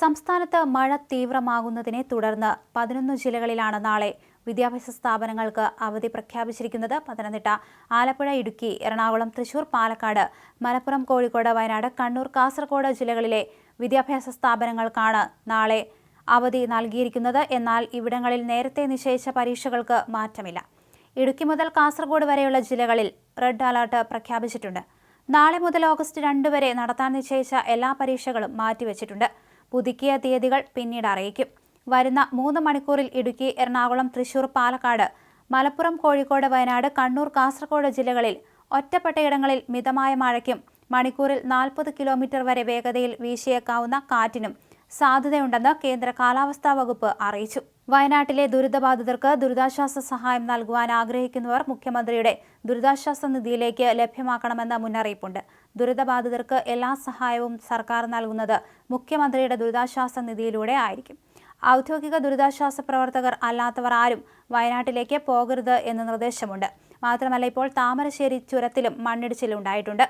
സംസ്ഥാനത്ത് മഴ തീവ്രമാകുന്നതിനെ തുടർന്ന് പതിനൊന്ന് ജില്ലകളിലാണ് നാളെ വിദ്യാഭ്യാസ സ്ഥാപനങ്ങൾക്ക് അവധി പ്രഖ്യാപിച്ചിരിക്കുന്നത്. പത്തനംതിട്ട ആലപ്പുഴ ഇടുക്കി എറണാകുളം തൃശൂർ പാലക്കാട് മലപ്പുറം കോഴിക്കോട് വയനാട് കണ്ണൂർ കാസർഗോഡ് ജില്ലകളിലെ വിദ്യാഭ്യാസ സ്ഥാപനങ്ങൾക്കാണ് നാളെ അവധി നൽകിയിരിക്കുന്നത്. എന്നാൽ ഇവിടങ്ങളിൽ നേരത്തെ നിശ്ചയിച്ച പരീക്ഷകൾക്ക് മാറ്റമില്ല. ഇടുക്കി മുതൽ കാസർഗോഡ് വരെയുള്ള ജില്ലകളിൽ റെഡ് അലർട്ട് പ്രഖ്യാപിച്ചിട്ടുണ്ട്. നാളെ മുതൽ ഓഗസ്റ്റ് രണ്ട് വരെ നടത്താൻ നിശ്ചയിച്ച എല്ലാ പരീക്ഷകളും മാറ്റിവെച്ചിട്ടുണ്ട്. പുതുക്കിയ തീയതികൾ പിന്നീട് അറിയിക്കും. വരുന്ന മൂന്ന് മണിക്കൂറിൽ ഇടുക്കി എറണാകുളം തൃശൂർ പാലക്കാട് മലപ്പുറം കോഴിക്കോട് വയനാട് കണ്ണൂർ കാസർഗോഡ് ജില്ലകളിൽ ഒറ്റപ്പെട്ടയിടങ്ങളിൽ മിതമായ മഴയ്ക്കും മണിക്കൂറിൽ നാൽപ്പത് കിലോമീറ്റർ വരെ വേഗതയിൽ വീശിയേക്കാവുന്ന കാറ്റിനും സാധ്യതയുണ്ടെന്ന് കേന്ദ്ര കാലാവസ്ഥാ വകുപ്പ് അറിയിച്ചു. വയനാട്ടിലെ ദുരിതബാധിതർക്ക് ദുരിതാശ്വാസ സഹായം നൽകുവാൻ ആഗ്രഹിക്കുന്നവർ മുഖ്യമന്ത്രിയുടെ ദുരിതാശ്വാസ നിധിയിലേക്ക് ലഭ്യമാക്കണമെന്ന മുന്നറിയിപ്പുണ്ട്. ദുരിതബാധിതർക്ക് എല്ലാ സഹായവും സർക്കാർ നൽകുന്നത് മുഖ്യമന്ത്രിയുടെ ദുരിതാശ്വാസ നിധിയിലൂടെ ആയിരിക്കും. ഔദ്യോഗിക ദുരിതാശ്വാസ പ്രവർത്തകർ അല്ലാത്തവർ ആരും വയനാട്ടിലേക്ക് പോകരുത് എന്ന് നിർദ്ദേശമുണ്ട്. മാത്രമല്ല ഇപ്പോൾ താമരശ്ശേരി ചുരത്തിലും മണ്ണിടിച്ചിലുണ്ടായിട്ടുണ്ട്.